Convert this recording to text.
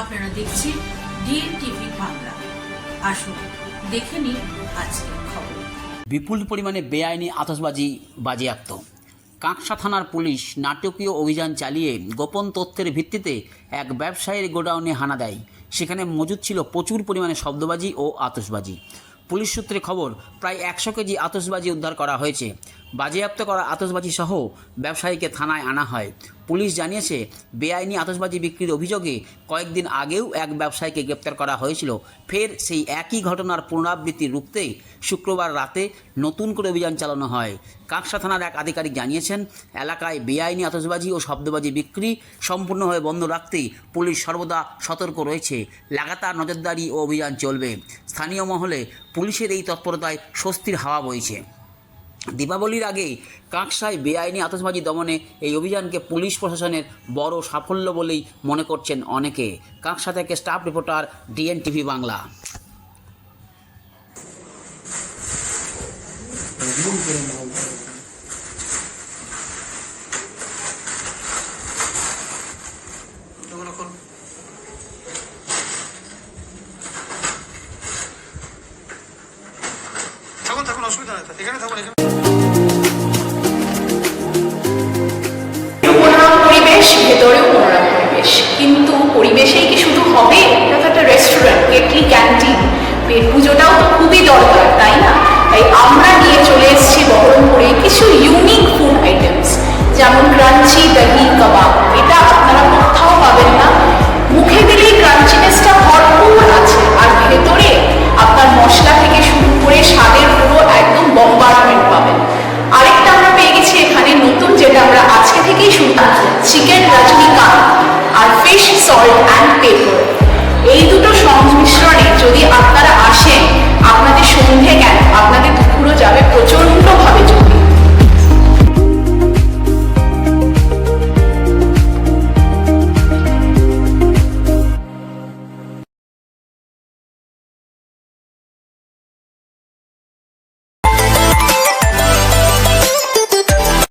আপনারা দেখছেন DNA TV Bangla. আসুন, দেখে নিন আজকের খবর। বিপুল পরিমাণে বেআইনি আতশবাজি বাজেয়াপ্ত। কাঁকসা থানার পুলিশ নাটকীয় অভিযান চালিয়ে গোপন তথ্যের ভিত্তিতে এক ব্যবসায়ীর গোডাউনে হানা দেয়। সেখানে মজুদ ছিল প্রচুর পরিমাণে শব্দবাজি ও আতশবাজি। পুলিশ সূত্রে খবর, প্রায় একশো কেজি আতসবাজি উদ্ধার করা হয়েছে। বাজেয়াপ্ত করা আতশবাজি সহ ব্যবসায়ীকে থানায় আনা হয়। পুলিশ জানিয়েছে, বেআইনি আতশবাজি বিক্রির অভিযোগে কয়েকদিন আগেও এক ব্যবসায়ীকে গ্রেপ্তার করা হয়েছিল। ফের সেই একই ঘটনার পুনরাবৃত্তি রুখতে শুক্রবার রাতে নতুন করে অভিযান চালানো হয়। কাকসা থানার এক আধিকারিক জানিয়েছেন, এলাকায় বেআইনি আতশবাজি ও শব্দবাজি বিক্রি সম্পূর্ণভাবে বন্ধ রাখতে পুলিশ সর্বদা সতর্ক রয়েছে। লাগাতার নজরদারি ও অভিযান চলবে। স্থানীয় মহলে পুলিশের এই তৎপরতায় স্বস্তির হাওয়া বইছে। দীপাবলির আগেই কাঁকসায় বেআইনি আতসবাজি দমনে এই অভিযানকে পুলিশ প্রশাসনের বড় সাফল্য বলেই মনে করছেন অনেকে। কাঁকসা থেকে staff reporter DN TV Bangla অসুবিধা নেই এখানে পরিবেশ, ভেতরেও মনোরম পরিবেশ। কিন্তু পরিবেশেই কি শুধু হবে? এটা তো একটা রেস্টুরেন্ট কেটলি ক্যান্টিন পুজোটাও খুবই অ্যান্ড পেপার এই দুটো সংমিশ্রণে যদি আপনারা আসেন